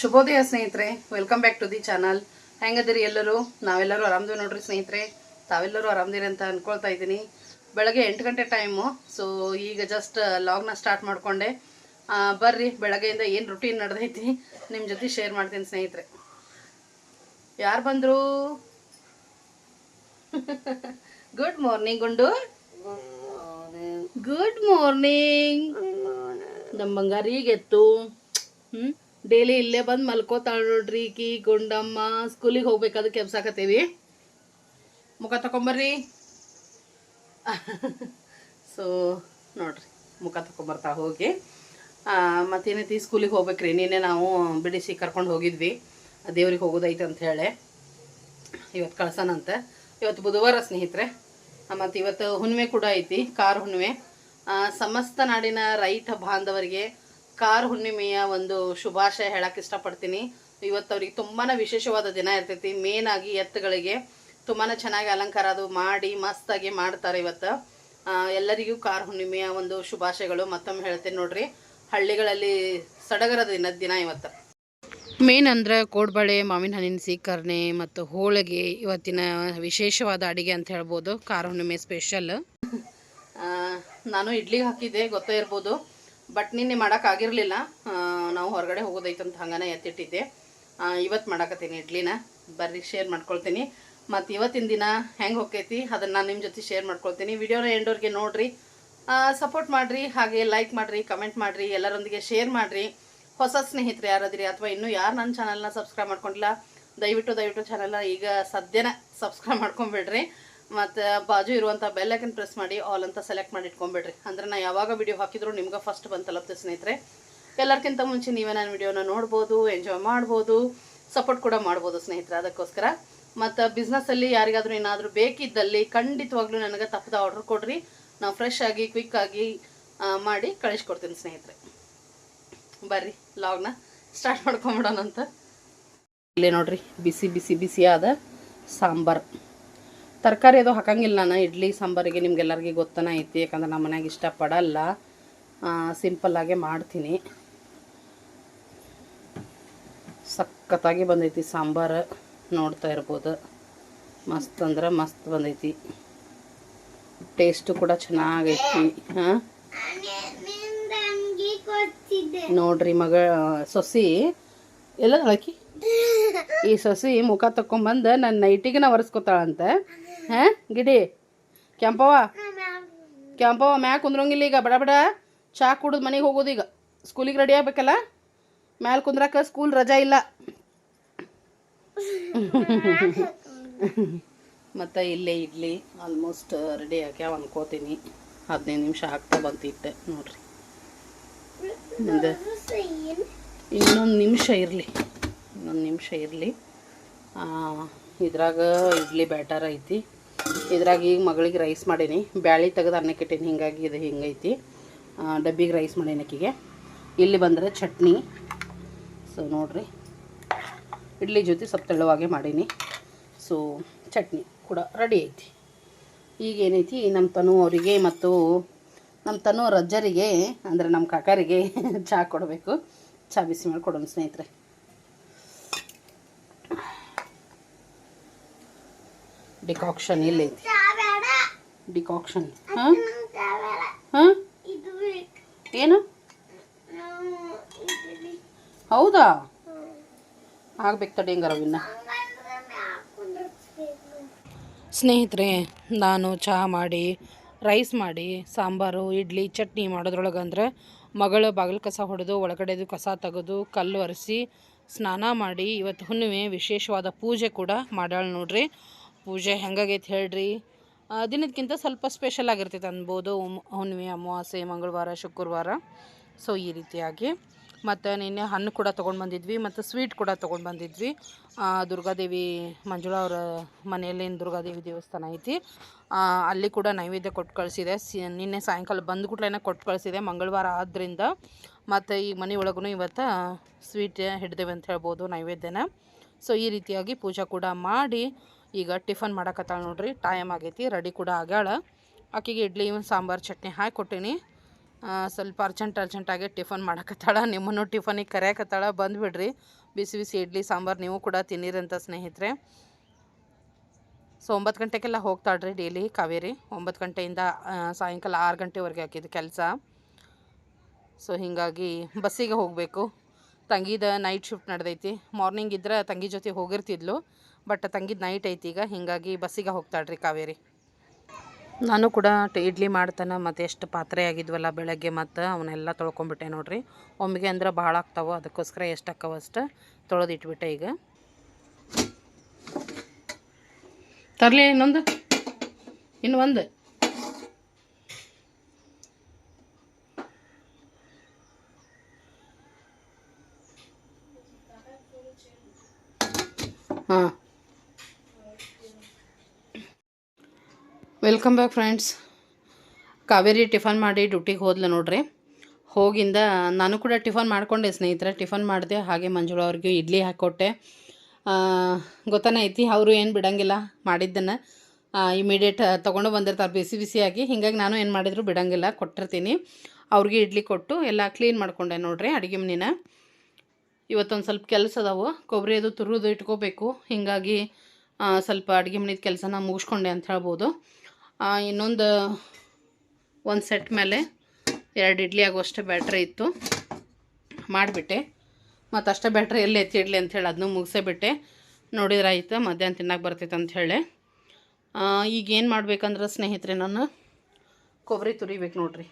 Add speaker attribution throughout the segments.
Speaker 1: ಶುಭೋದಯ ಸ್ನೇಹಿತರೆ welcome back to the channel ಹೆಂಗದಿರಿ ಎಲ್ಲರೂ? ನಾವೆಲ್ಲರೂ ಆರಾಮದೇವಿ ನೋಡ್ರಿ ಸ್ನೇಹಿತರೆ. ತಾವೆಲ್ಲರೂ ಆರಾಮದಿರಿ ಅಂತ ಅನ್ಕೊಳ್ತಾ ಇದ್ದೀನಿ. ಬೆಳಗ್ಗೆ ಎಂಟು ಗಂಟೆ ಟೈಮು ಸೊ ಈಗ ಜಸ್ಟ್ ಲಾಗ್ನ ಸ್ಟಾರ್ಟ್ ಮಾಡಿಕೊಂಡೆ. ಬರ್ರಿ ಬೆಳಗ್ಗೆಯಿಂದ ಏನು ರುಟೀನ್ ನಡೆದೈತಿ ನಿಮ್ಮ ಜೊತೆ ಶೇರ್ ಮಾಡ್ತೀನಿ ಸ್ನೇಹಿತರೆ. ಯಾರು ಬಂದರು? Good morning Gundu good morning ನಮ್ಮ ಬಂಗಾರಿಗೆ ಎತ್ತು. ಹ್ಞೂ ಡೈಲಿ ಇಲ್ಲೇ ಬಂದು ಮಲ್ಕೋತಾಳ ನೋಡ್ರಿ ಈಕಿ, ಗುಂಡಮ್ಮ. ಸ್ಕೂಲಿಗೆ ಹೋಗ್ಬೇಕಾದ್ರೆ ಕೆಲ್ಸಾಕತ್ತೀವಿ. ಮುಖ ತಕೊಂಬರ್ರಿ. ಸೊ ನೋಡ್ರಿ, ಮುಖ ತಗೊಂಬರ್ತಾ ಹೋಗಿ. ಮತ್ತೇನೈತಿ? ಸ್ಕೂಲಿಗೆ ಹೋಗ್ಬೇಕ್ರಿ. ನಿನ್ನೆ ನಾವು ಬಿಡಿಸಿ ಕರ್ಕೊಂಡು ಹೋಗಿದ್ವಿ. ದೇವ್ರಿಗೆ ಹೋಗೋದೈತೆ ಅಂತ ಹೇಳಿ. ಇವತ್ತು ಕಳ್ಸೋಣಂತೆ ಇವತ್ತು ಬುಧವಾರ ಸ್ನೇಹಿತರೆ. ಮತ್ತು ಇವತ್ತು ಹುಣ್ಣಿಮೆ ಕೂಡ ಐತಿ, ಕಾರ್ ಹುಣ್ಣಿಮೆ. ಸಮಸ್ತ ನಾಡಿನ ರೈತ ಬಾಂಧವರಿಗೆ ಕಾರ್ ಹುಣ್ಣಿಮೆಯ ಒಂದು ಶುಭಾಶಯ ಹೇಳಕ್ಕೆ ಇಷ್ಟಪಡ್ತೀನಿ. ಇವತ್ತು ಅವ್ರಿಗೆ ತುಂಬಾ ವಿಶೇಷವಾದ ದಿನ ಇರ್ತೈತಿ. ಮೇನ್ ಆಗಿ ಎತ್ತುಗಳಿಗೆ ತುಂಬಾ ಚೆನ್ನಾಗಿ ಅಲಂಕಾರ ಅದು ಮಾಡಿ ಮಸ್ತಾಗಿ ಮಾಡ್ತಾರೆ ಇವತ್ತು. ಎಲ್ಲರಿಗೂ ಕಾರ್ ಹುಣ್ಣಿಮೆಯ ಒಂದು ಶುಭಾಶಯಗಳು. ಮತ್ತೊಮ್ಮೆ ಹೇಳ್ತೀನಿ ನೋಡ್ರಿ. ಹಳ್ಳಿಗಳಲ್ಲಿ ಸಡಗರದ ದಿನ ದಿನ ಇವತ್ತು. ಮೇನ್ ಅಂದ್ರೆ ಕೋಡ್ಬಳೆ ಮಾವಿನ ಹಣ್ಣಿನ ಸೀಕರಣೆ ಮತ್ತು ಹೋಳಿಗೆ ಇವತ್ತಿನ ವಿಶೇಷವಾದ ಅಡಿಗೆ ಅಂತ ಹೇಳ್ಬೋದು. ಕಾರ ಹುಣ್ಣಿಮೆ ಸ್ಪೆಷಲ್ ನಾನು ಇಡ್ಲಿಗೆ ಹಾಕಿದ್ದೆ ಗೊತ್ತೇ ಇರ್ಬೋದು. ಬಟ್ ನಿನ್ನೆ ಮಾಡೋಕ್ಕಾಗಿರಲಿಲ್ಲ ನಾವು ಹೊರಗಡೆ ಹೋಗೋದೈತಂತ ಹಂಗನ ಎತ್ತಿಟ್ಟಿದ್ದೆ. ಇವತ್ತು ಮಾಡಾಕತ್ತೀನಿ ಇಡ್ಲಿನ. ಬರ್ರಿ ಶೇರ್ ಮಾಡ್ಕೊಳ್ತೀನಿ. ಮತ್ತು ಇವತ್ತಿನ ದಿನ ಹೆಂಗೆ ಹೋಗ್ತೈತಿ ಅದನ್ನು ನಾನು ನಿಮ್ಮ ಜೊತೆ ಶೇರ್ ಮಾಡ್ಕೊಳ್ತೀನಿ. ವಿಡಿಯೋನ ಎಂಡೋರಿಗೆ ನೋಡ್ರಿ. ಸಪೋರ್ಟ್ ಮಾಡಿರಿ, ಹಾಗೆ ಲೈಕ್ ಮಾಡಿರಿ ಕಮೆಂಟ್ ಮಾಡಿರಿ, ಎಲ್ಲರೊಂದಿಗೆ ಶೇರ್ ಮಾಡಿರಿ. ಹೊಸ ಸ್ನೇಹಿತರು ಯಾರಾದ್ರಿ ಅಥವಾ ಇನ್ನೂ ಯಾರು ನನ್ನ ಚಾನಲ್ನ ಸಬ್ಸ್ಕ್ರೈಬ್ ಮಾಡ್ಕೊಂಡಿಲ್ಲ, ದಯವಿಟ್ಟು ದಯವಿಟ್ಟು ಚಾನಲ್ನ ಈಗ ಸದ್ಯನ ಸಬ್ಸ್ಕ್ರೈಬ್ ಮಾಡ್ಕೊಂಬಿಡ್ರಿ. ಮತ್ತು ಬಾಜು ಇರುವಂಥ ಬೆಲ್ಲೈಕನ್ ಪ್ರೆಸ್ ಮಾಡಿ ಆಲ್ ಅಂತ ಸೆಲೆಕ್ಟ್ ಮಾಡಿ ಇಟ್ಕೊಂಬಿಡ್ರಿ ಅಂದ್ರೆ ನಾ ಯಾವಾಗ ವಿಡಿಯೋ ಹಾಕಿದ್ರು ನಿಮ್ಗೆ ಫಸ್ಟ್ ಬಂದು ತಲುಪ್ತೆ ಸ್ನೇಹಿತರೆ. ಎಲ್ಲರಿಗಿಂತ ಮುಂಚೆ ನೀವೇ ನನ್ನ ವಿಡಿಯೋನ ನೋಡ್ಬೋದು ಎಂಜಾಯ್ ಮಾಡ್ಬೋದು ಸಪೋರ್ಟ್ ಕೂಡ ಮಾಡ್ಬೋದು ಸ್ನೇಹಿತರೆ ಅದಕ್ಕೋಸ್ಕರ. ಮತ್ತು ಬಿಸ್ನೆಸ್ಸಲ್ಲಿ ಯಾರಿಗಾದರೂ ಏನಾದರೂ ಬೇಕಿದ್ದಲ್ಲಿ ಖಂಡಿತವಾಗ್ಲೂ ನನಗೆ ತಪ್ಪದ ಆರ್ಡ್ರ್ ಕೊಡ್ರಿ. ನಾವು ಫ್ರೆಶ್ ಆಗಿ ಕ್ವಿಕ್ ಆಗಿ ಮಾಡಿ ಕಳಿಸ್ಕೊಡ್ತೀನಿ ಸ್ನೇಹಿತರೆ. ಬರ್ರಿ ಲಾಗ್ನ ಸ್ಟಾರ್ಟ್ ಮಾಡ್ಕೊಂಬಿಡೋಣ ಅಂತ ಇಲ್ಲೇ ನೋಡ್ರಿ, ಬಿಸಿ ಬಿಸಿ, ಬಿಸಿಯಾದ ಸಾಂಬಾರು. ತರಕಾರಿ ಅದು ಹಾಕಂಗಿಲ್ಲ ನಾನು. ಇಡ್ಲಿ, ಸಾಂಬಾರಿಗೆ ನಿಮ್ಗೆಲ್ಲರಿಗೆ ಗೊತ್ತನ ಐತಿ, ಯಾಕಂದ್ರೆ ನಮ್ಮ ಮನ್ಯಾಗ ಇಷ್ಟಪಡಲ್ಲ. ಸಿಂಪಲ್ಲಾಗೆ ಮಾಡ್ತೀನಿ. ಸಖತ್ತಾಗಿ ಬಂದೈತಿ ಸಾಂಬಾರು, ನೋಡ್ತಾ ಇರ್ಬೋದು. ಮಸ್ತ್ ಅಂದ್ರೆ ಮಸ್ತ್ ಬಂದೈತಿ. ಟೇಸ್ಟು ಕೂಡ ಚೆನ್ನಾಗೈತಿ, ಹಾಂ? ನೋಡ್ರಿ ಮಗ, ಸೊಸಿ, ಎಲ್ಲ ಹಾಕಿ ಈ ಸೊಸಿ ಮುಖ ತಕೊಂಬಂದು ನನ್ನ ನೈಟಿಗೆ ನಾ ಒರೆಸ್ಕೊತಾಳಂತ. ಹಾಂ ಗಿಡಿ. ಕೆಂಪವ್ವ? ಕೆಂಪವ್ವ ಮ್ಯಾಗ ಕುಂದ್ರಂಗಿಲ್ಲ ಈಗ. ಬಡ ಬಡ. ಚಾ ಕುಡಿದು ಮನೆಗೆ ಹೋಗೋದು ಈಗ. ಸ್ಕೂಲಿಗೆ ರೆಡಿ ಆಗ್ಬೇಕಲ್ಲ? ಮ್ಯಾಲೆ ಕುಂದ್ರಕ್ಕೆ ಸ್ಕೂಲ್ ರಜಾ ಇಲ್ಲ. ಮತ್ತು ಇಲ್ಲೇ ಇಡ್ಲಿ. ಆಲ್ಮೋಸ್ಟ್ ರೆಡಿ ಆಗ್ಯಾವ ಅನ್ಕೋತೀನಿ. ಹದಿನೈದು ನಿಮಿಷ ಆಗ್ತಾ ಬಂತು ಇಟ್ಟೆ ನೋಡ್ರಿ. ಮುಂದೆ. ಇನ್ನೊಂದು ನಿಮಿಷ ಇರಲಿ. ಇನ್ನೊಂದು ನಿಮಿಷ ಇರಲಿ. ಇದ್ರಾಗ ಇಡ್ಲಿ ಬ್ಯಾಟರ್ ಐತಿ. ಇದ್ರಾಗ ಈಗ ಮಗಳಿಗೆ ರೈಸ್ ಮಾಡೀನಿ. ಬ್ಯಾಳಿ ತೆಗೆದು ಅನ್ನಕ್ಕೆ ಇಟ್ಟೀನಿ. ಹಿಂಗಾಗಿ ಇದು ಹಿಂಗೈತಿ. ಡಬ್ಬಿಗೆ ರೈಸ್ ಮಾಡೀನಿ ಅಕ್ಕಿಗೆ ಇಲ್ಲಿ ಬಂದರೆ ಚಟ್ನಿ. ಸೊ ನೋಡ್ರಿ. ಇಡ್ಲಿ ಜೊತೆ ಸ್ವಲ್ಪ ತೆಳುವಾಗೆ ಮಾಡೀನಿ. ಸೊ ಚಟ್ನಿ ಕೂಡ ರೆಡಿ ಐತಿ. ಈಗ ಏನೈತಿ ನಮ್ಮ ತನು ಅವರಿಗೆ ಮತ್ತು ನಮ್ಮ ತನು ರಜ್ಜರಿಗೆ, ಅಂದರೆ ನಮ್ಮ ಕಾಕರಿಗೆ ಚಹಾ ಕೊಡಬೇಕು. ಚಹಾ ಬಿಸಿ ಮಾಡಿ ಕೊಡೋಣ ಸ್ನೇಹಿತರೆ. ಡಿಕಾಕ್ಷನ್ ಇಲ್ಲೈತಿ ಡಿಕಾಕ್ಷನ್ ಹಾಂ? ಹಾಂ? ಏನು? ಹೌದಾ? ಆಗ್ಬೇಕು ತಡಿ ಹಂಗಾರ ಇನ್ನ ಸ್ನೇಹಿತರೆ ನಾನು ಚಹಾ ಮಾಡಿ ರೈಸ್ ಮಾಡಿ ಸಾಂಬಾರು ಇಡ್ಲಿ ಚಟ್ನಿ ಮಾಡೋದ್ರೊಳಗಂದ್ರೆ ಮಗಳು ಬಾಗಿಲು ಕಸ ಹೊಡೆದು ಒಳಗಡೆದು ಕಸ ತೆಗೆದು ಕಲ್ಲು ಒರೆಸಿ ಸ್ನಾನ ಮಾಡಿ ಇವತ್ತು ಹುಣ್ಣಿಮೆ ವಿಶೇಷವಾದ ಪೂಜೆ ಕೂಡ ಮಾಡ್ಯಾಳ ನೋಡ್ರಿ. ಪೂಜೆ ಹೆಂಗಾಗೈತೆ ಹೇಳ್ರಿ? ದಿನದಕ್ಕಿಂತ ಸ್ವಲ್ಪ ಸ್ಪೆಷಲ್ ಆಗಿರ್ತೈತೆ ಅನ್ಬೋದು. ಹುಣ್ಣಿಮೆ, ಅಮಾವಾಸ್ಯೆ, ಮಂಗಳವಾರ, ಶುಕ್ರವಾರ. ಸೊ ಈ ರೀತಿಯಾಗಿ. ಮತ್ತು ನಿನ್ನೆ ಹಣ್ಣು ಕೂಡ ತೊಗೊಂಡು ಬಂದಿದ್ವಿ, ಮತ್ತು ಸ್ವೀಟ್ ಕೂಡ ತೊಗೊಂಡು ಬಂದಿದ್ವಿ. ದುರ್ಗಾದೇವಿ ಮಂಜುಳಾ ಅವರ ಮನೆಯಲ್ಲೇನು ದುರ್ಗಾದೇವಿ ದೇವಸ್ಥಾನ ಐತಿ. ಅಲ್ಲಿ ಕೂಡ ನೈವೇದ್ಯ ಕೊಟ್ಟು ಕಳಿಸಿದೆ. ಸಿ, ನಿನ್ನೆ ಸಾಯಂಕಾಲ ಬಂದ ಕೂಡಲೇ ಕೊಟ್ಟು ಕಳಿಸಿದೆ ಮಂಗಳವಾರ ಆದ್ದರಿಂದ ಮತ್ತು ಈ ಮನೆ ಒಳಗೂ ಇವತ್ತು ಸ್ವೀಟ್ ಹಿಡ್ದೇವೆ ಅಂತ ಹೇಳ್ಬೋದು ನೈವೇದ್ಯನ. ಸೊ ಈ ರೀತಿಯಾಗಿ ಪೂಜೆ ಕೂಡ ಮಾಡಿ ಈಗ ಟಿಫನ್ ಮಾಡಕತ್ತಾಳ ನೋಡ್ರಿ ಟೈಮ್ ಆಗೈತಿ ರೆಡಿ ಕೂಡ ಆಗ್ಯಾಳ. ಆಕೆಗೆ ಇಡ್ಲಿ ಸಾಂಬಾರು ಚಟ್ನಿ ಹಾಕಿ ಕೊಟ್ಟೀನಿ. ಸ್ವಲ್ಪ ಅರ್ಜೆಂಟ್ ಅರ್ಜೆಂಟಾಗಿ ಟಿಫನ್ ಮಾಡಕತ್ತಾಳ. ನಿಮ್ಮನ್ನು ಟಿಫನಿಗೆ ಕರೆಯಕತ್ತಾಳ ಬಂದುಬಿಡ್ರಿ ಬಿಸಿ ಬಿಸಿ ಇಡ್ಲಿ, ಸಾಂಬಾರು ನೀವು ಕೂಡ ತಿನ್ನಿರಂತ ಸ್ನೇಹಿತರೆ. ಸೊ, ಒಂಬತ್ತು ಗಂಟೆಗೆಲ್ಲ ಹೋಗ್ತಾಳ್ರಿ ಡೈಲಿ ಕಾವೇರಿ. ಒಂಬತ್ತು ಗಂಟೆಯಿಂದ ಸಾಯಂಕಾಲ ಆರು ಗಂಟೆವರೆಗೆ ಹಾಕಿದ್ದು ಕೆಲಸ. ಸೊ, ಹೀಗಾಗಿ ಬಸ್ಸಿಗೆ ಹೋಗಬೇಕು. ತಂಗಿದ ನೈಟ್ ಶಿಫ್ಟ್ ನಡೆದೈತಿ. ಮಾರ್ನಿಂಗ್ ಇದ್ರೆ ತಂಗಿ ಜೊತೆ ಹೋಗಿರ್ತಿದ್ಲು. ಬಟ್ ತಂಗಿದ ನೈಟ್ ಐತಿ ಈಗ, ಹೀಗಾಗಿ ಬಸ್ಸಿಗೆ ಹೋಗ್ತಾಳ್ರಿ ಕಾವೇರಿ. ನಾನು ಕೂಡ ಇಡ್ಲಿ ಮಾಡ್ತಾನೆ, ಮತ್ತು ಎಷ್ಟು ಪಾತ್ರೆ ಆಗಿದ್ವಲ್ಲ ಬೆಳಗ್ಗೆ ಮತ್ತು ಅವನ್ನೆಲ್ಲ ತೊಳ್ಕೊಂಬಿಟ್ಟೆ ನೋಡ್ರಿ. ಒಮ್ಮೆಗೆ ಅಂದ್ರೆ ಭಾಳ ಆಗ್ತಾವೆ, ಅದಕ್ಕೋಸ್ಕರ ಎಷ್ಟು ಆಕ್ಕವ ಅಷ್ಟು ಈಗ. ತರಲಿ ಇನ್ನೊಂದು, ಇನ್ನು welcome back friends Kaveri tiffin ಮಾಡಿ ಡ್ಯೂಟಿಗೆ ಹೋದ್ಲು ನೋಡ್ರಿ. ಹೋಗಿಂದ ನಾನು ಕೂಡ ಟಿಫನ್ ಮಾಡಿಕೊಂಡೆ ಸ್ನೇಹಿತರೆ. ಟಿಫನ್ ಮಾಡಿದೆ, ಹಾಗೆ ಮಂಜುಳ ಅವ್ರಿಗೆ ಇಡ್ಲಿ ಹಾಕ್ಕೊಟ್ಟೆ ಗೊತ್ತಾನ ಐತಿ, ಅವರು ಏನು ಬಿಡಂಗಿಲ್ಲ ಮಾಡಿದ್ದನ್ನು. ಇಮಿಡಿಯೇಟ್ ತೊಗೊಂಡು ಬಂದಿರ್ತಾರೆ, ಬಿಸಿ ಬಿಸಿಯಾಗಿ. ಹಿಂಗಾಗಿ ನಾನು ಏನು ಮಾಡಿದ್ರು ಬಿಡಂಗಿಲ್ಲ, ಕೊಟ್ಟಿರ್ತೀನಿ. ಅವ್ರಿಗೆ ಇಡ್ಲಿ ಕೊಟ್ಟು ಎಲ್ಲ ಕ್ಲೀನ್ ಮಾಡ್ಕೊಂಡೆ ನೋಡ್ರಿ, ಅಡುಗೆ ಮನೇನ. ಇವತ್ತೊಂದು ಸ್ವಲ್ಪ ಕೆಲಸ ಅದಾವು. ಕೊಬ್ಬರಿ ಅದು ತುರುದು ಇಟ್ಕೋಬೇಕು. ಹೀಗಾಗಿ ಸ್ವಲ್ಪ ಅಡುಗೆ ಮನೆದ ಕೆಲಸನ ಮುಗಿಸ್ಕೊಂಡೆ ಅಂತ ಹೇಳ್ಬೋದು. ಇನ್ನೊಂದು ಒಂದು ಸೆಟ್ ಮೇಲೆ ಎರಡು ಇಡ್ಲಿ ಆಗುವಷ್ಟು ಬ್ಯಾಟ್ರಿ ಇತ್ತು. ಮಾಡಿಬಿಟ್ಟೆ. ಮತ್ತು ಅಷ್ಟೇ ಬ್ಯಾಟ್ರಿ ಎಲ್ಲಿ ಎತ್ತಿಡ್ಲಿ ಅಂಥೇಳಿ ಅದನ್ನೂ ಮುಗಿಸೇ ಬಿಟ್ಟೆ ನೋಡಿದ್ರೆ ಆಯ್ತು, ಮಧ್ಯಾಹ್ನ ತಿನ್ನಕ್ಕೆ ಬರ್ತೈತೆ ಅಂಥೇಳಿ ಈಗ ಏನು ಮಾಡ್ಬೇಕಂದ್ರೆ ಸ್ನೇಹಿತರೆ ನಾನು ಕೊಬ್ಬರಿ ತುರಿಬೇಕು ನೋಡ್ರಿ.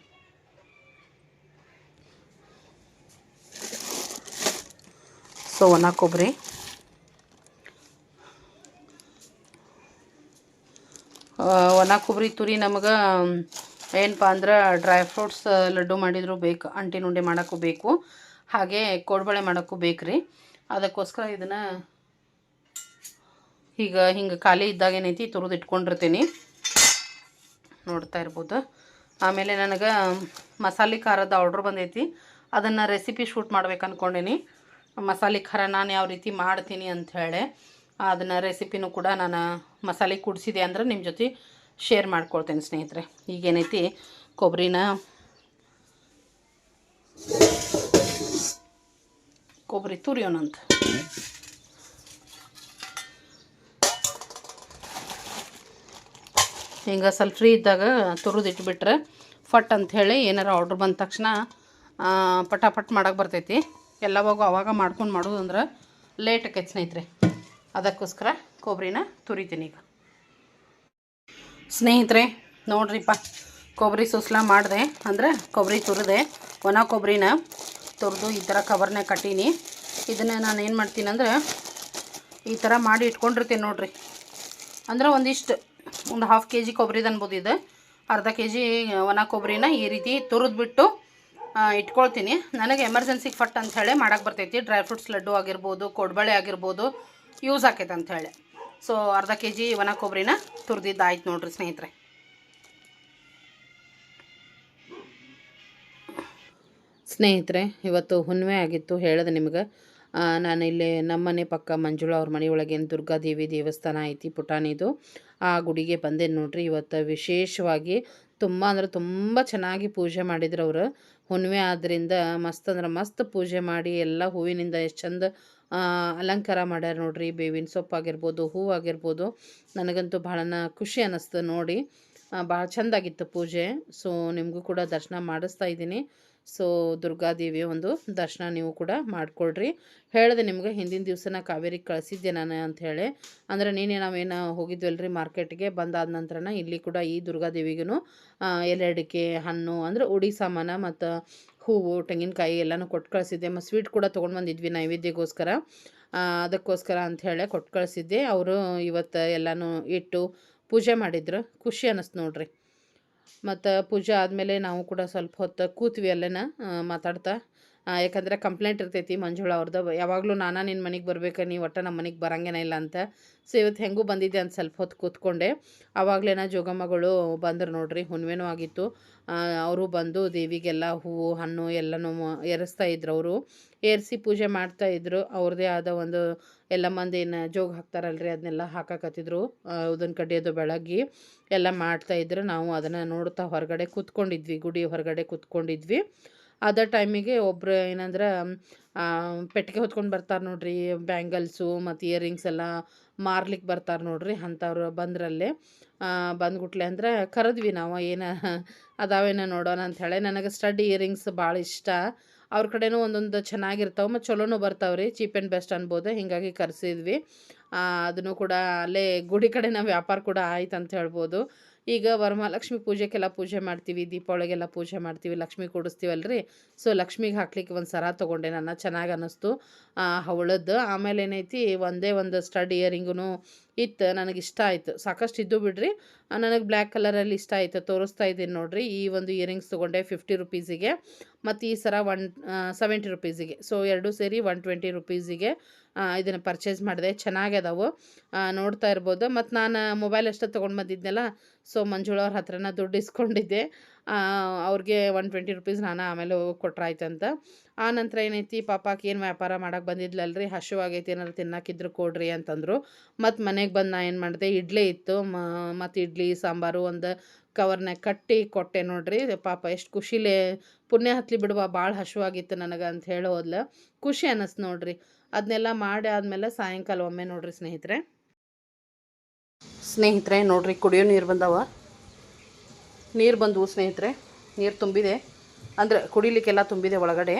Speaker 1: ಸೊ ಒಣ ಕೊಬ್ಬರಿ. ಒಣ ಕೊಬ್ಬರಿ ತುರಿ ನಮಗೆ ಏನಪ್ಪ ಅಂದ್ರೆ ಡ್ರೈ ಫ್ರೂಟ್ಸ್ ಲಡ್ಡು ಮಾಡಿದರೂ ಬೇಕು ಅಂಟಿನ ಉಂಡೆ ಮಾಡೋಕ್ಕೂ ಬೇಕು, ಹಾಗೆ ಕೋಡ್ಬಳೆ ಮಾಡೋಕ್ಕೂ ಬೇಕು ರೀ. ಅದಕ್ಕೋಸ್ಕರ ಇದನ್ನು ಈಗ ಹಿಂಗೆ ಖಾಲಿ ಇದ್ದಾಗ ಏನೈತಿ ತುರಿದು ಇಟ್ಕೊಂಡಿರ್ತೀನಿ. ನೋಡ್ತಾ ಇರ್ಬೋದು. ಆಮೇಲೆ ನನಗೆ ಮಸಾಲೆ ಖಾರದ ಆರ್ಡ್ರ್ ಬಂದೈತಿ. ಅದನ್ನು ರೆಸಿಪಿ ಶೂಟ್ ಮಾಡ್ಬೇಕು ಅಂದ್ಕೊಂಡೀನಿ ಮಸಾಲೆ ಖಾರ ನಾನು ಯಾವ ರೀತಿ ಮಾಡ್ತೀನಿ ಅಂಥೇಳಿ ಅದನ್ನು ರೆಸಿಪಿನೂ ಕೂಡ ನಾನು ಮಸಾಲೆ ಕುಡಿಸಿದೆ ಅಂದ್ರೆ ನಿಮ್ಮ ಜೊತೆ ಶೇರ್ ಮಾಡ್ಕೊಳ್ತೇನೆ ಸ್ನೇಹಿತರೆ. ಈಗೇನೈತಿ ಕೊಬ್ಬರಿನ ಕೊಬ್ಬರಿ ತುರಿಯೋಣಂತ ಹಿಂಗೆ ಸ್ವಲ್ಪ ಫ್ರೀ ಇದ್ದಾಗ ತುರಿದಿಟ್ಬಿಟ್ರೆ ಫಟ್ ಅಂಥೇಳಿ ಏನಾರು ಆರ್ಡ್ರ್ ಬಂದ ತಕ್ಷಣ ಪಟಾಪಟ್ ಮಾಡೋಕೆ ಬರ್ತೈತಿ. ಎಲ್ಲವಾಗೂ ಅವಾಗ ಮಾಡ್ಕೊಂಡು ಮಾಡೋದು ಅಂದ್ರೆ ಲೇಟ್ ಆಕೈತೆ ಸ್ನೇಹಿತರೆ. ಅದಕ್ಕೋಸ್ಕರ ಕೊಬ್ಬರಿನ ತುರಿತೀನಿ ಈಗ. ಸ್ನೇಹಿತರೆ, ನೋಡ್ರಿಪ್ಪ, ಕೊಬ್ಬರಿ ಸುಸ್ಲ ಮಾಡಿದೆ, ಅಂದರೆ ಕೊಬ್ಬರಿ ತುರಿದೆ, ಒಣ ಕೊಬ್ಬರಿನ ತುರಿದು ಈ ಥರ ಕವರ್ನ ಕಟ್ಟೀನಿ. ಇದನ್ನು ನಾನು ಏನು ಮಾಡ್ತೀನಿ ಅಂದರೆ ಈ ಥರ ಮಾಡಿ ಇಟ್ಕೊಂಡಿರ್ತೀನಿ ನೋಡ್ರಿ. ಅಂದ್ರೆ ಒಂದಿಷ್ಟು, ಒಂದು ಹಾಫ್ ಕೆ ಜಿ ಕೊಬ್ಬರಿದು ಅನ್ಬೋದು ಇದು. ಅರ್ಧ ಕೆ ಜಿ ಒಣ ಕೊಬ್ಬರಿನ ಈ ರೀತಿ ತುರಿದ್ಬಿಟ್ಟು ಇಟ್ಕೊಳ್ತೀನಿ. ನನಗೆ ಎಮರ್ಜೆನ್ಸಿಗೆ ಫಟ್ ಅಂತ ಹೇಳಿ ಮಾಡಕ್ಕೆ ಬರ್ತೈತಿ. ಡ್ರೈ ಫ್ರೂಟ್ಸ್ ಲಡ್ಡು ಆಗಿರ್ಬೋದು, ಕೊಡ್ಬಳೆ ಆಗಿರ್ಬೋದು ಯೂಸ್ ಆಕೈತೆ ಅಂತ ಹೇಳಿ. ಸೊ ಅರ್ಧ ಕೆ ಜಿ ಒಣ ಕೊಬ್ಬರಿನ ತುರಿದಿದ್ದು ಆಯ್ತು ನೋಡ್ರಿ ಸ್ನೇಹಿತರೆ. ಸ್ನೇಹಿತರೆ, ಇವತ್ತು ಹುಣ್ಣಿಮೆ ಆಗಿತ್ತು, ಹೇಳಿದೆ ನಿಮ್ಗೆ. ನಾನು ಇಲ್ಲಿ ನಮ್ಮನೆ ಪಕ್ಕ ಮಂಜುಳ ಅವ್ರ ಮನೆಯೊಳಗೇನು ದುರ್ಗಾದೇವಿ ದೇವಸ್ಥಾನ ಐತಿ ಪುಟಾಣಿದು. ಆ ಗುಡಿಗೆ ಬಂದೆ ನೋಡ್ರಿ, ಇವತ್ತು ವಿಶೇಷವಾಗಿ ತುಂಬ ಅಂದ್ರೆ ತುಂಬ ಚೆನ್ನಾಗಿ ಪೂಜೆ ಮಾಡಿದ್ರು ಅವರು. ಹುಣ್ಣಿಮೆ ಆದ್ದರಿಂದ ಮಸ್ತ್ ಅಂದ್ರೆ ಮಸ್ತ್ ಪೂಜೆ ಮಾಡಿ ಎಲ್ಲ ಹೂವಿನಿಂದ ಎಷ್ಟು ಚಂದ ಅಲಂಕಾರ ಮಾಡ್ಯಾರ ನೋಡ್ರಿ, ಬೇವಿನ ಸೊಪ್ಪು ಆಗಿರ್ಬೋದು ಹೂವು ಆಗಿರ್ಬೋದು. ನನಗಂತೂ ಭಾಳ ಖುಷಿ ಅನ್ನಿಸ್ತು ನೋಡಿ. ಭಾಳ ಚೆಂದಾಗಿತ್ತು ಪೂಜೆ. ಸೊ ನಿಮಗೂ ಕೂಡ ದರ್ಶನ ಮಾಡಿಸ್ತಾ ಇದ್ದೀನಿ. ಸೊ ದುರ್ಗಾದೇವಿಯ ಒಂದು ದರ್ಶನ ನೀವು ಕೂಡ ಮಾಡಿಕೊಳ್ರಿ. ಹೇಳಿದೆ ನಿಮ್ಗೆ, ಹಿಂದಿನ ದಿವಸನ ಕಾವೇರಿಗೆ ಕಳಿಸಿದ್ದೆ ನಾನು ಅಂಥೇಳಿ ಅಂದರೆ ನೀನೇ ನಾವೇನು ಹೋಗಿದ್ವಲ್ರಿ ಮಾರ್ಕೆಟ್ಗೆ, ಬಂದಾದ ನಂತರನ ಇಲ್ಲಿ ಕೂಡ ಈ ದುರ್ಗಾದೇವಿಗೂ ಎಲೆ ಅಡಿಕೆ ಹಣ್ಣು, ಅಂದರೆ ಉಡಿ ಸಾಮಾನು ಮತ್ತು ಹೂವು ತೆಂಗಿನಕಾಯಿ ಎಲ್ಲನೂ ಕೊಟ್ಟು ಕಳಿಸಿದ್ದೆ. ಮತ್ತು ಸ್ವೀಟ್ ಕೂಡ ತೊಗೊಂಡು ಬಂದಿದ್ವಿ ನೈವೇದ್ಯಕ್ಕೋಸ್ಕರ. ಆ, ಅದಕ್ಕೋಸ್ಕರ ಅಂಥೇಳಿ ಕೊಟ್ಟು ಕಳಿಸಿದ್ದೆ. ಅವರು ಇವತ್ತು ಎಲ್ಲನೂ ಇಟ್ಟು ಪೂಜೆ ಮಾಡಿದ್ರು. ಖುಷಿ ಅನ್ನಿಸ್ತು ನೋಡ್ರಿ. ಮತ್ತು ಪೂಜೆ ಆದಮೇಲೆ ನಾವು ಕೂಡ ಸ್ವಲ್ಪ ಹೊತ್ತು ಕೂತ್ವಿ ಅಲ್ಲೇನ ಮಾತಾಡ್ತಾ. ಯಾಕಂದರೆ ಕಂಪ್ಲೇಂಟ್ ಇರ್ತೈತಿ ಮಂಜುಳ ಅವ್ರದ್ದು ಯಾವಾಗಲೂ ನಾನಾ ನಿನ್ನ ಮನೆಗೆ ಬರಬೇಕು ನೀವು ಒಟ್ಟು ನಮ್ಮ ಮನೆಗೆ ಬರಂಗೇನ ಇಲ್ಲ ಅಂತ. ಸೊ ಇವತ್ತು ಹೆಂಗೂ ಬಂದಿದ್ದೆ ಅಂತ ಸ್ವಲ್ಪ ಹೊತ್ತು ಕೂತ್ಕೊಂಡೆ. ಆವಾಗಲೇನ ಜೋಗಮ್ಮಗಳು ಬಂದರು ನೋಡ್ರಿ ಹುಣ್ಣಿಮೆನೂ ಆಗಿತ್ತು. ಅವರು ಬಂದು ದೇವಿಗೆಲ್ಲ ಹೂವು, ಹಣ್ಣು ಎಲ್ಲನೂ ಏರಿಸ್ತಾ ಇದ್ರು ಅವರು. ಏರಿಸಿ ಪೂಜೆ ಮಾಡ್ತಾ ಇದ್ರು. ಅವ್ರದ್ದೇ ಆದ ಒಂದು ಎಲ್ಲ ಮಂದಿ ಏನು ಜೋಗ ಹಾಕ್ತಾರಲ್ರಿ ಅದನ್ನೆಲ್ಲ ಹಾಕಾಕತ್ತಿದ್ರು. ಉದನ್ ಕಡ್ಡಿಯೋದು ಬೆಳಗ್ಗೆ ಎಲ್ಲ ಮಾಡ್ತಾ ಇದ್ರು. ನಾವು ಅದನ್ನು ನೋಡ್ತಾ ಹೊರಗಡೆ ಕೂತ್ಕೊಂಡಿದ್ವಿ, ಗುಡಿ ಹೊರಗಡೆ ಕೂತ್ಕೊಂಡಿದ್ವಿ. ಅದ ಟೈಮಿಗೆ ಒಬ್ಬರು ಏನಂದ್ರೆ ಪೆಟ್ಟಿಗೆ ಹೊತ್ಕೊಂಡು ಬರ್ತಾರೆ ನೋಡ್ರಿ, ಬ್ಯಾಂಗಲ್ಸು ಮತ್ತು ಇಯರಿಂಗ್ಸ್ ಎಲ್ಲ ಮಾರ್ಲಿಕ್ಕೆ ಬರ್ತಾರೆ ನೋಡ್ರಿ ಅಂಥವ್ರು ಬಂದ್ರಲ್ಲೇ. ಬಂದ್ಗುಟ್ಲೆ ಅಂದ್ರೆ, ಕರೆದ್ವಿ ನಾವು, ಏನು ಅದಾವೇನ ನೋಡೋಣ ಅಂಥೇಳಿ ನನಗೆ ಸ್ಟಡ್ ಇಯರಿಂಗ್ಸ್ ಭಾಳ ಇಷ್ಟ. ಅವ್ರ ಕಡೆನೂ ಒಂದೊಂದು ಚೆನ್ನಾಗಿರ್ತಾವೆ ಮತ್ತು ಚಲೋನೂ ಬರ್ತಾವೆ ರೀ ಚೀಪ್ ಆ್ಯಂಡ್ ಬೆಸ್ಟ್ ಅನ್ಬೋದು, ಹೀಗಾಗಿ ಕರೆಸಿದ್ವಿ. ಅದನ್ನು ಕೂಡ ಅಲ್ಲೇ ಗುಡಿ ಕಡೆ ನಾವು ವ್ಯಾಪಾರ ಕೂಡ ಆಯ್ತು ಅಂತ ಹೇಳ್ಬೋದು. ಈಗ ವರಮಹಾಲಕ್ಷ್ಮಿ ಪೂಜೆಗೆಲ್ಲ ಪೂಜೆ ಮಾಡ್ತೀವಿ, ದೀಪಾವಳಿಗೆಲ್ಲ ಪೂಜೆ ಮಾಡ್ತೀವಿ, ಲಕ್ಷ್ಮಿ ಕೂಡಿಸ್ತೀವಲ್ರಿ. ಸೊ ಲಕ್ಷ್ಮಿಗೆ ಹಾಕ್ಲಿಕ್ಕೆ ಒಂದು ಸರ ತೊಗೊಂಡೆ ನನ್ನ ಚೆನ್ನಾಗಿ ಅನ್ನಿಸ್ತು. ಅವಳದ್ದು. ಆಮೇಲೆ ಏನೈತಿ, ಒಂದೇ ಒಂದು ಸ್ಟಡ್ ಇಯರಿಂಗೂ ಇತ್ತು, ನನಗೆ ಇಷ್ಟ ಆಯಿತು. ಸಾಕಷ್ಟು ಇದ್ದು ಬಿಡ್ರಿ. ನನಗೆ ಬ್ಲ್ಯಾಕ್ ಕಲರಲ್ಲಿ ಇಷ್ಟ ಆಯಿತು. ತೋರಿಸ್ತಾ ಇದ್ದೀನಿ ನೋಡಿರಿ. ಈ ಒಂದು ಇಯರಿಂಗ್ಸ್ ತೊಗೊಂಡೆ ಫಿಫ್ಟಿ ರುಪೀಸಿಗೆ. ಮತ್ತು ಈ ಸರ ಒನ್ ಸೆವೆಂಟಿ ರುಪೀಸಿಗೆ. ಸೊ, ಎರಡೂ ಸೇರಿ ಒನ್ ಟ್ವೆಂಟಿ ರುಪೀಸಿಗೆ ಇದನ್ನು ಪರ್ಚೇಸ್ ಮಾಡಿದೆ. ಚೆನ್ನಾಗಿದಾವು ನೋಡ್ತಾ ಇರ್ಬೋದು. ಮತ್ತು ನಾನು ಮೊಬೈಲ್ ಅಷ್ಟೇ ತೊಗೊಂಡು ಬಂದಿದ್ನಲ್ಲ, ಸೊ ಮಂಜುಳ ಅವ್ರ ಹತ್ರನ ದುಡ್ಡು ಇಸ್ಕೊಂಡಿದ್ದೆ. ಅವ್ರಿಗೆ ಒನ್ ಟ್ವೆಂಟಿ ರುಪೀಸ್ ನಾನು ಆಮೇಲೆ ಕೊಟ್ರಾಯ್ತಂತ ಆ ನಂತರ ಏನೈತಿ ಪಾಪಕ್ಕೆ ಏನು ವ್ಯಾಪಾರ ಮಾಡಕ್ಕೆ ಬಂದಿದ್ಲಲ್ರಿ, ಹಶುವಾಗೈತಿ ಏನಾರು ತಿನ್ನಕ್ಕಿದ್ರು ಕೊಡ್ರಿ ಅಂತಂದರು. ಮತ್ತು ಮನೆಗೆ ಬಂದು ನಾ ಏನು ಮಾಡಿದೆ, ಇಡ್ಲಿ ಇತ್ತು. ಮತ್ತು ಇಡ್ಲಿ, ಸಾಂಬಾರು ಒಂದು ಕವರ್ನ ಕಟ್ಟಿ ಕೊಟ್ಟೆ ನೋಡ್ರಿ. ಪಾಪ ಎಷ್ಟು ಖುಷಿಲೇ, ಪುಣ್ಯ ಹತ್ಲಿ ಬಿಡುವ ಭಾಳ ಹಶುವಾಗಿತ್ತು ನನಗೆ ಅಂತ ಹೇಳಿ ಹೋದ್ಲ. ಖುಷಿ ಅನ್ನಿಸ್ತು ನೋಡ್ರಿ. ಅದನ್ನೆಲ್ಲ ಮಾಡಿ ಆದಮೇಲೆ ಸಾಯಂಕಾಲ ಒಮ್ಮೆ ನೋಡ್ರಿ ಸ್ನೇಹಿತರೆ. ಸ್ನೇಹಿತರೆ, ನೋಡ್ರಿ, ಕುಡಿಯೋ ನೀರು ಬಂದವ. ನೀರು ಬಂದವು ಸ್ನೇಹಿತರೆ. ನೀರು ತುಂಬಿದೆ. ಅಂದರೆ ಕುಡಿಲಿಕ್ಕೆಲ್ಲ ತುಂಬಿದೆ ಒಳಗಡೆ.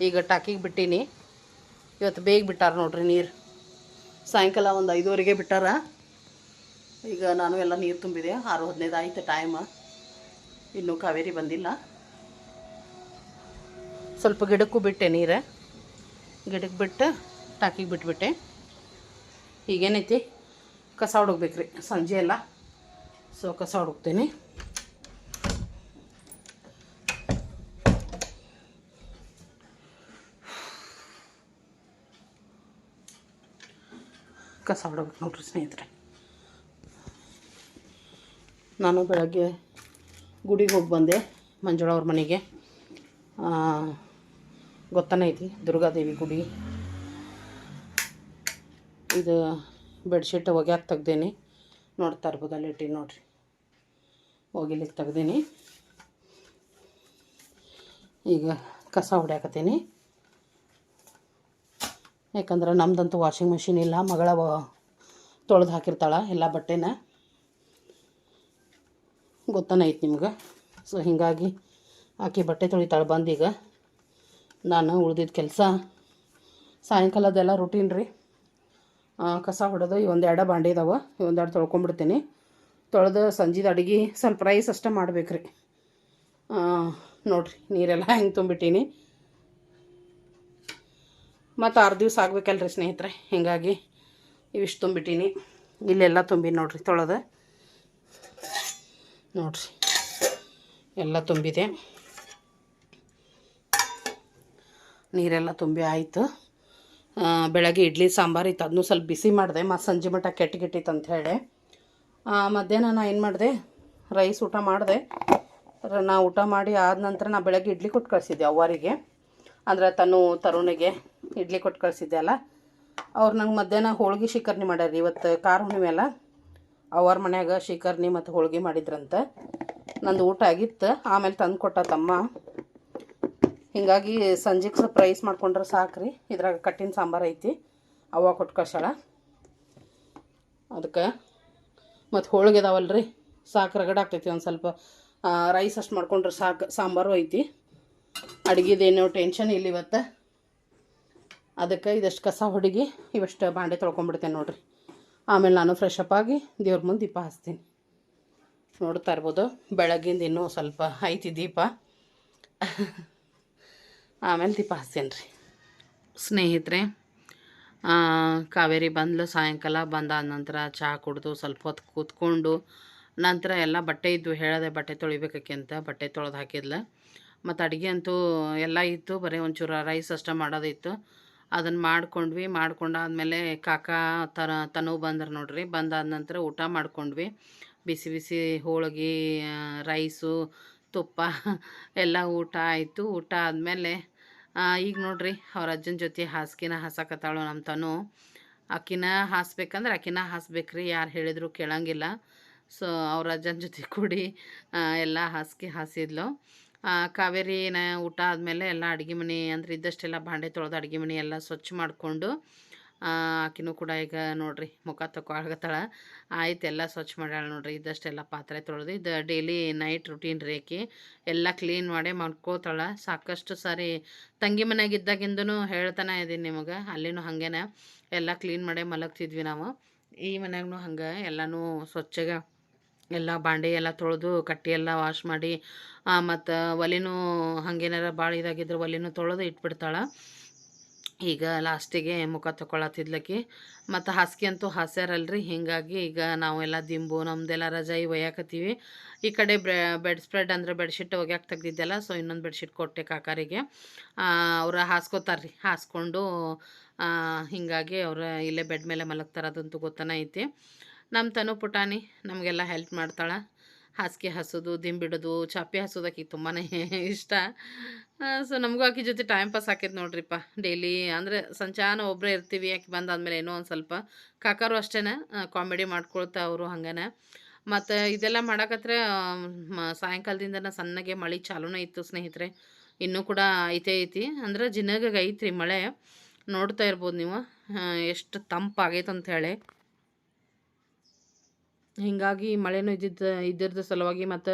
Speaker 1: ಈಗ ಟಾಕಿಗೆ ಬಿಟ್ಟೀನಿ. ಇವತ್ತು ಬೇಗ ಬಿಟ್ಟಾರ ನೋಡ್ರಿ ನೀರು. ಸಾಯಂಕಾಲ ಒಂದು ಐದುವರೆಗೆ ಬಿಟ್ಟಾರ. ಈಗ ನಾನು ಎಲ್ಲ ನೀರು ತುಂಬಿದೆ. ಆರು ಹದಿನೈದು ಆಯ್ತು ಟೈಮ್ ಇನ್ನೂ ಕಾವೇರಿ ಬಂದಿಲ್ಲ. ಸ್ವಲ್ಪ ಗಿಡಕ್ಕೂ ಬಿಟ್ಟೆ ನೀರು. ಗಿಡಕ್ಕೆ ಬಿಟ್ಟು ಟಾಕಿಗೆ ಬಿಟ್ಬಿಟ್ಟೆ. ಈಗೇನೈತಿ? ಕಸ ಹುಡುಕ್ಬೇಕ್ರಿ ಸಂಜೆ ಎಲ್ಲ ಸೊ ಕಸ ಹುಡುಕ್ತೀನಿ ಕಸ ಹೊಡಬೇಕು ನೋಡ್ರಿ ಸ್ನೇಹಿತರೆ. ನಾನು ಬೆಳಗ್ಗೆ ಗುಡಿಗೆ ಹೋಗಿ ಬಂದೆ, ಮಂಜುಳ ಅವ್ರ ಮನೆಗೆ. ಗೊತ್ತಾನೆ ಐತಿ, ದುರ್ಗಾದೇವಿ ಗುಡಿ. ಇದು ಬೆಡ್ಶೀಟ್ ಒಗ್ಯಾಕೆ ತೆಗ್ದೇನಿ. ನೋಡ್ತಾ ಇರ್ಬೋದು ಅಲ್ಲಿ ಇಟ್ಟಿ ನೋಡ್ರಿ. ಒಗಿಲಿಕ್ಕೆ ತೆಗ್ದೇನೆ. ಈಗ ಕಸ ಹೊಡ್ಯಾಕತ್ತೀನಿ. ಯಾಕಂದ್ರೆ ನಮ್ದಂತೂ ವಾಷಿಂಗ್ ಮಿಷಿನ್ ಇಲ್ಲ, ಮಗಳ ತೊಳೆದು ಹಾಕಿರ್ತಾಳೆ, ಎಲ್ಲ ಬಟ್ಟೆನ. ಗೊತ್ತಾನೆ ಐತೆ ನಿಮ್ಗೆ? ಸೊ ಹೀಗಾಗಿ ಆಕೆ ಬಟ್ಟೆ ತೊಳಿತಾಳೆ ಬಂದೀಗ. ನಾನು ಉಳ್ದಿದ್ದ ಕೆಲಸ. ಸಾಯಂಕಾಲದೆಲ್ಲ ರುಟೀನ್ ರೀ. ಕಸ ಹೊಡೆದು ಇವೊಂದು ಎರಡು ಬಾಂಡೆ ಇದಾವೆ ಎರಡು ತೊಳ್ಕೊಂಬಿಡ್ತೀನಿ. ತೊಳೆದು ಸಂಜೆದ ಅಡುಗೆ ಸ್ವಲ್ಪ ರೈಸ್ ಅಷ್ಟೇ ಮಾಡ್ಬೇಕು ರೀ ನೋಡಿರಿ, ನೀರೆಲ್ಲ ಹೆಂಗೆ ತುಂಬಿಟ್ಟೀನಿ. ಮತ್ತು ಆರು ದಿವಸ ಆಗ್ಬೇಕಲ್ರಿ ಸ್ನೇಹಿತರೆ. ಹೀಗಾಗಿ ಇವಿಷ್ಟು ತುಂಬಿಟ್ಟೀನಿ. ಇಲ್ಲೆಲ್ಲ ತುಂಬಿ ನೋಡ್ರಿ ತೊಳೆದು. ನೋಡ್ರಿ. ಎಲ್ಲ ತುಂಬಿದೆ. ನೀರೆಲ್ಲ ತುಂಬಿ ಆಯಿತು. ಬೆಳಗ್ಗೆ ಇಡ್ಲಿ ಸಾಂಬಾರು ಇತ್ತು. ಅದನ್ನೂ ಸ್ವಲ್ಪ ಬಿಸಿ ಮಾಡಿದೆ. ಮತ್ತು ಸಂಜೆ ಮಟ್ಟ ಕೆಟ್ಟ ಕೆಟ್ಟಿತ್ತು ಅಂತ ಹೇಳಿ. ಮಧ್ಯಾಹ್ನ ನಾ ಏನು ಮಾಡಿದೆ? ರೈಸ್ ಊಟ ಮಾಡಿದೆ. ನಾ ಊಟ ಮಾಡಿ ಆದ ನಂತರ ನಾ ಬೆಳಗ್ಗೆ ಇಡ್ಲಿ ಕೊಟ್ಟು ಕಳಿಸಿದ್ದೆ ಅವ್ವರಿಗೆ. ಅಂದರೆ ತನು ತರುಣಿಗೆ. ಇಡ್ಲಿ ಕೊಟ್ಟು ಕಳಿಸಿದ್ದೆ ಅಲ್ಲ. ಅವ್ರು ನಂಗೆ ಮಧ್ಯಾಹ್ನ ಹೋಳ್ಗೆ ಶಿಖರ್ಣಿ ಮಾಡ್ಯಾರ ಇವತ್ತು ಖಾರ ಹುಣ್ಣಿಮೆ ಅಲ್ಲ. ಅವ್ರ ಮನ್ಯಾಗ ಶಿಖರ್ಣಿ ಮತ್ತು ಹೋಳ್ಗೆ ಮಾಡಿದ್ರಂತ. ನಂದು ಊಟ ಆಗಿತ್ತು. ಆಮೇಲೆ ತಂದು ಕೊಟ್ಟ ತಮ್ಮ. ಹೀಗಾಗಿ ಸಂಜೆಗೆ ಸ್ವಲ್ಪ ರೈಸ್ ಮಾಡ್ಕೊಂಡ್ರೆ ಸಾಕ್ರಿ. ಇದ್ರಾಗ ಕಟ್ಟಿನ ಸಾಂಬಾರು ಐತಿ. ಅವ ಕೊಟ್ಟು ಕಳ್ಸಾಳ ಅದಕ್ಕೆ ಮತ್ತು ಹೋಳಿಗೆ ಅದಾವಲ್ರಿ. ಸಾಕು ರಗಡ ಆಗ್ತೈತಿ ಒಂದು ಸ್ವಲ್ಪ. ರೈಸ್ ಅಷ್ಟು ಮಾಡ್ಕೊಂಡ್ರೆ ಸಾಕು, ಸಾಂಬಾರು ಐತಿ. ಅಡುಗೆದೇನೋ ಟೆನ್ಷನ್ ಇಲ್ಲ ಇವತ್ತು. ಅದಕ್ಕೆ ಇದಷ್ಟು ಕಸ ಹೊಡಿಗೆ ಇವಷ್ಟು ಬಾಂಡೆ ತೊಳ್ಕೊಂಬಿಡ್ತೇನೆ ನೋಡಿರಿ. ಆಮೇಲೆ ನಾನು ಫ್ರೆಶ್ ಅಪ್ ಆಗಿ ದೇವ್ರ ಮುಂದೆ ದೀಪ ಹಚ್ತೀನಿ. ನೋಡ್ತಾ ಇರ್ಬೋದು ಬೆಳಗ್ಗಿಂದ ಇನ್ನೂ ಸ್ವಲ್ಪ ಐತಿ ದೀಪ. ಆಮೇಲೆ ದೀಪ ಹಚ್ತೇನೆ ರೀ ಸ್ನೇಹಿತರೆ ಕಾವೇರಿ ಬಂದ್ಲು, ಸಾಯಂಕಾಲ ಬಂದಾದ ನಂತರ ಚಹಾ ಕುಡಿದು ಸ್ವಲ್ಪ ಹೊತ್ತು ಕೂತ್ಕೊಂಡು ನಂತರ ಎಲ್ಲ ಬಟ್ಟೆ ಇದ್ದು ಹೇಳದೆ ಬಟ್ಟೆ ತೊಳಿಬೇಕಕ್ಕೆ ಅಂತ ಬಟ್ಟೆ ತೊಳೆದು ಹಾಕಿದ್ಲು. ಮತ್ತು ಅಡುಗೆ ಅಂತೂ ಎಲ್ಲ ಇತ್ತು, ಬರೀ ಒಂಚೂರು ರೈಸ್ ಅಷ್ಟೇ ಮಾಡೋದಿತ್ತು. ಅದನ್ನು ಮಾಡ್ಕೊಂಡ್ವಿ. ಮಾಡ್ಕೊಂಡಾದ್ಮೇಲೆ ಕಾಕ ತರ ತನೂ ಬಂದ್ರೆ ನೋಡ್ರಿ. ಬಂದಾದ ನಂತರ ಊಟ ಮಾಡ್ಕೊಂಡ್ವಿ. ಬಿಸಿ ಬಿಸಿ ಹೋಳಿಗೆ ರೈಸು, ತುಪ್ಪ ಎಲ್ಲ ಊಟ ಆಯಿತು. ಊಟ ಆದಮೇಲೆ ಈಗ ನೋಡ್ರಿ ಅವ್ರ ಅಜ್ಜನ ಜೊತೆ ಹಾಸಿಗೆನ ಹಾಸಕತ್ತಾಳು ನಮ್ಮ ತನು. ಆಕಿನ ಹಾಸ್ಬೇಕಂದ್ರೆ ಆಕಿನ ಹಾಸ್ಬೇಕ್ರಿ. ಯಾರು ಹೇಳಿದ್ರು ಕೇಳಂಗಿಲ್ಲ. ಸೊ ಅವ್ರ ಅಜ್ಜನ ಜೊತೆ ಕೂಡಿ ಎಲ್ಲ ಹಾಸಿಗೆ ಹಾಸಿದ್ಲು. ಕಾವೇರಿನ ಊಟ ಆದಮೇಲೆ ಎಲ್ಲ ಅಡುಗೆ ಮನೆ ಅಂದ್ರೆ ಇದ್ದಷ್ಟೆಲ್ಲ ಭಾಂಡೆ ತೊಳೆದು ಅಡುಗೆ ಮನೆ ಎಲ್ಲ ಸ್ವಚ್ಛ ಮಾಡಿಕೊಂಡು ಆಕಿನೂ ಕೂಡ ಈಗ ನೋಡ್ರಿ ಮುಖ ತಗೊಳಗತ್ತಾಳ ಆಯ್ತು, ಎಲ್ಲ ಸ್ವಚ್ಛ ಮಾಡ್ಯಾಳ ನೋಡ್ರಿ. ಇದ್ದಷ್ಟೆಲ್ಲ ಪಾತ್ರೆ ತೊಳೆದು ಇದು ಡೈಲಿ ನೈಟ್ ರುಟೀನ್ ರೇಖಿ ಎಲ್ಲ ಕ್ಲೀನ್ ಮಾಡಿ ಮಾಡ್ಕೋತಾಳ. ಸಾಕಷ್ಟು ಸಾರಿ ತಂಗಿ ಮನೆಯಾಗಿದ್ದಾಗಿಂದನೂ ಹೇಳ್ತಾನೆ ಇದ್ದೀನಿ ನಿಮಗೆ. ಅಲ್ಲಿನೂ ಹಾಗೇನೆ. ಎಲ್ಲ ಕ್ಲೀನ್ ಮಾಡಿ ಮಲಗ್ತಿದ್ವಿ ನಾವು. ಈ ಮನ್ಯಾಗೂ ಹಂಗೆ. ಎಲ್ಲನೂ ಸ್ವಚ್ಛಗೆ ಎಲ್ಲ ಬಾಂಡೆ ಎಲ್ಲ ತೊಳೆದು ಕಟ್ಟಿ ಎಲ್ಲ ವಾಶ್ ಮಾಡಿ ಮತ್ತು ಒಲೆನೂ ಹಾಗೇನಾರ ಭಾಳ ಇದಾಗಿದ್ರೆ ಒಲೆನೂ ತೊಳೆದು ಇಟ್ಬಿಡ್ತಾಳೆ. ಈಗ ಲಾಸ್ಟಿಗೆ ಮುಖ ತಗೊಳತ್ತಿದ್ಲಕ್ಕಿ ಮತ್ತು ಹಾಸಿಗೆ ಅಂತೂ ಹಾಸ್ಯಾರಲ್ರಿ, ಹೀಗಾಗಿ ಈಗ ನಾವೆಲ್ಲ ದಿಂಬು ನಮ್ಮದೆಲ್ಲ ರಜಾಯಿ ಒಯ್ಯಾಕತ್ತೀವಿ. ಈ ಕಡೆ ಬೆಡ್ ಸ್ಪ್ರೆಡ್ ಅಂದರೆ ಬೆಡ್ಶೀಟ್ ಒಗ್ಯಾಕೆ ತೆಗ್ದಿದ್ದೆಲ್ಲ ಸೊ ಇನ್ನೊಂದು ಬೆಡ್ಶೀಟ್ ಕೊಟ್ಟೆ ಕಾಕಾರಿಗೆ. ಅವ್ರು ಹಾಸ್ಕೋತಾರ್ರಿ, ಹಾಸ್ಕೊಂಡು ಹೀಗಾಗಿ ಅವ್ರು ಇಲ್ಲೇ ಬೆಡ್ ಮೇಲೆ ಮಲಗ್ತಾರೆ, ಅದಂತೂ ಗೊತ್ತಾನ ಐತಿ ನಮ್ಮ ತನು ಪುಟಾಣಿ ನಮಗೆಲ್ಲ ಹೆಲ್ಪ್ ಮಾಡ್ತಾಳೆ. ಹಾಸಿಗೆ ಹಸೋದು ದಿಂಬಿಡೋದು ಚಾಪೆ ಹಸೋದಕ್ಕೆ ತುಂಬಾ ಇಷ್ಟ. ಸೊ ನಮಗೂ ಆಕೆ ಜೊತೆ ಟೈಮ್ ಪಾಸ್ ಆಕೈತೆ ನೋಡ್ರಿಪ್ಪ. ಡೈಲಿ ಅಂದರೆ ಸಂಚಾನ ಒಬ್ಬರೇ ಇರ್ತೀವಿ, ಆಕೆ ಬಂದಾದಮೇಲೆ ಏನೋ ಒಂದು ಸ್ವಲ್ಪ. ಕಾಕಾರು ಅಷ್ಟೇ ಕಾಮಿಡಿ ಮಾಡ್ಕೊಳ್ತಾ ಅವರು ಹಂಗನೆ. ಮತ್ತು ಇದೆಲ್ಲ ಮಾಡಕತ್ರೆ ಸಾಯಂಕಾಲದಿಂದ ಸಣ್ಣಗೆ ಮಳೆ ಚಾಲೂನೇ ಇತ್ತು ಸ್ನೇಹಿತರೆ. ಇನ್ನೂ ಕೂಡ ಐತೆ ಐತಿ. ಅಂದ್ರೆ ಜಿನಗಾಗ ಐತ್ರಿ ಮಳೆ. ನೋಡ್ತಾ ಇರ್ಬೋದು ನೀವು. ಎಷ್ಟು ತಂಪಾಗೈತೆ ಹೇಳಿ. ಹೀಗಾಗಿ ಮಳೆನೂ ಇದ್ದಿದ್ದು, ಇದ್ದಿದ್ದ ಸಲುವಾಗಿ ಮತ್ತು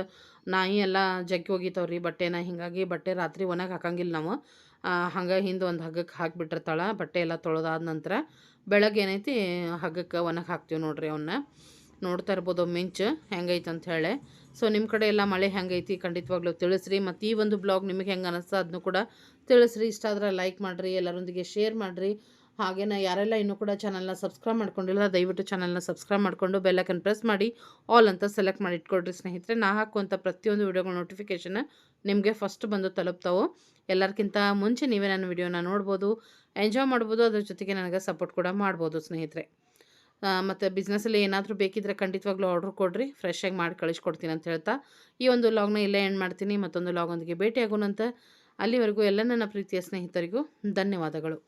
Speaker 1: ನಾಯಿ ಎಲ್ಲ ಜಗ್ಗಿ ಹೋಗಿತ್ತವ್ರಿ. ಬಟ್ಟೆನ ಹೀಗಾಗಿ ಬಟ್ಟೆ ರಾತ್ರಿ ಒಣಗಿ ಹಾಕಂಗಿಲ್ಲ ನಾವು. ಹಂಗೆ ಹಿಂದೆ ಒಂದು ಹಗ್ಗಕ್ಕೆ ಹಾಕಿಬಿಟ್ಟಿರ್ತಾಳೆ. ಬಟ್ಟೆ ಎಲ್ಲ ತೊಳೆದಾದ ನಂತರ ಬೆಳಗ್ಗೆ ಏನೈತಿ, ಹಗ್ಗಕ್ಕೆ ಒಣಗಿ ಹಾಕ್ತೀವಿ ನೋಡ್ರಿ ಅವನ್ನ ನೋಡ್ತಾ ಇರ್ಬೋದು ಮಿಂಚು ಹೆಂಗೈತೆ ಅಂತ ಹೇಳಿ. ಸೊ ನಿಮ್ಮ ಕಡೆ ಎಲ್ಲ ಮಳೆ ಹೆಂಗೈತಿ ಖಂಡಿತವಾಗ್ಲೂ ತಿಳಿಸ್ರಿ. ಮತ್ತು ಈ ಒಂದು ಬ್ಲಾಗ್ ನಿಮಗೆ ಹೆಂಗೆ ಅನಿಸ್ತಾ ಅದನ್ನು ಕೂಡ ತಿಳಿಸ್ರಿ. ಇಷ್ಟ ಆದ್ರೆ ಲೈಕ್ ಮಾಡಿರಿ, ಎಲ್ಲರೊಂದಿಗೆ ಶೇರ್ ಮಾಡಿರಿ. ಹಾಗೆಯೇ ಯಾರೆಲ್ಲ ಇನ್ನೂ ಕೂಡ ಚಾನಲ್ನ ಸಬ್ಸ್ಕ್ರೈಬ್ ಮಾಡ್ಕೊಂಡಿಲ್ಲ, ದಯವಿಟ್ಟು ಚಾನಲ್ನ ಸಬ್ಸ್ಕ್ರೈಬ್ ಮಾಡಿಕೊಂಡು ಬೆಲ್ಲೈಕನ್ ಪ್ರೆಸ್ ಮಾಡಿ ಆಲ್ ಅಂತ ಸೆಲೆಕ್ಟ್ ಮಾಡಿ ಇಟ್ಕೊಡ್ರಿ ಸ್ನೇಹಿತರೆ. ನಾ ಹಾಕುವಂಥ ಪ್ರತಿಯೊಂದು ವಿಡಿಯೋಗಳ ನೋಟಿಫಿಕೇಷನ್ ನಿಮಗೆ ಫಸ್ಟ್ ಬಂದು ತಲುಪ್ತಾವೆ. ಎಲ್ಲರಿಗಿಂತ ಮುಂಚೆ ನೀವೇ ನನ್ನ ವಿಡಿಯೋನ ನೋಡ್ಬೋದು ಎಂಜಾಯ್ ಮಾಡ್ಬೋದು, ಅದ್ರ ಜೊತೆಗೆ ನನಗೆ ಸಪೋರ್ಟ್ ಕೂಡ ಮಾಡ್ಬೋದು ಸ್ನೇಹಿತರೆ. ಮತ್ತು ಬಿಸ್ನೆಸ್ಸಲ್ಲಿ ಏನಾದರೂ ಬೇಕಿದ್ರೆ ಖಂಡಿತವಾಗ್ಲೂ ಆರ್ಡ್ರ್ ಕೊಡಿರಿ ಫ್ರೆಶಾಗಿ ಮಾಡಿ ಕಳಿಸ್ಕೊಡ್ತೀನಿ ಅಂತ ಹೇಳ್ತಾ. ಈ ಒಂದು ಲಾಗ್ನ ಇಲ್ಲೇ ಎಂಡ್ ಮಾಡ್ತೀನಿ. ಮತ್ತೊಂದು ಲಾಗೊಂದಿಗೆ ಭೇಟಿ ಆಗೋಣಂತ ಅಲ್ಲಿವರೆಗೂ ಎಲ್ಲ ನನ್ನ ಪ್ರೀತಿಯ ಸ್ನೇಹಿತರಿಗೂ ಧನ್ಯವಾದಗಳು.